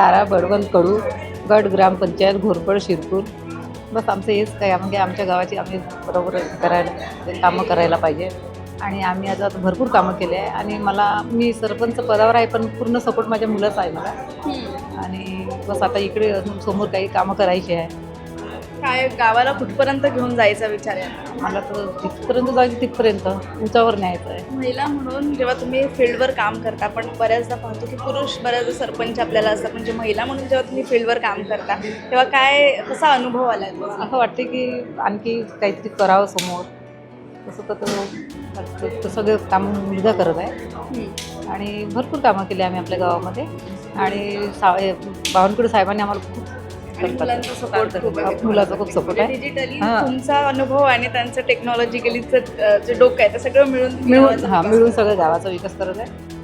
तारा बडवल कडू गट ग्रामपंचायत घोरपड शिरपूर. बस आमचं हेच काय म्हणजे आमच्या गावाची आम्ही बरोबर करायला कामं करायला पाहिजे. आणि आम्ही आज आता भरपूर कामं केले आहे. आणि मला मी सरपंच पदावर आहे पण पूर्ण सपोर्ट माझ्या मुलाचा आहे मला. आणि बस आता इकडे अजून समोर काही कामं करायची आहे. काय गावाला कुठपर्यंत घेऊन जायचा विचार आहे? मला तर तिथपर्यंत जायचं तिथपर्यंत. उंचावर न्यायचं आहे. महिला म्हणून जेव्हा तुम्ही फील्डवर काम करता पण बऱ्याचदा पाहतो की पुरुष बऱ्याचदा सरपंच आपल्याला असतात. म्हणजे महिला म्हणून जेव्हा तुम्ही फील्डवर काम करता तेव्हा काय कसा अनुभव आला असं वाटते की आणखी काहीतरी करावं समोर. तसं तर तो सगळं काम मुलगा करत आहे. आणि भरपूर कामं केली आम्ही आपल्या गावामध्ये. आणि सा बावनकुळे साहेबांनी आम्हाला खूप मुलांचा सपोर्ट खूप आहे मुलाचा खूप सपोर्ट आहे. डिजिटली हां. तुमचा अनुभव आणि त्यांचं टेक्नॉलॉजिकलीचं जे डोकं आहे ते सगळं मिळून मिळून हां मिळून सगळं गावाचा विकास करत आहे.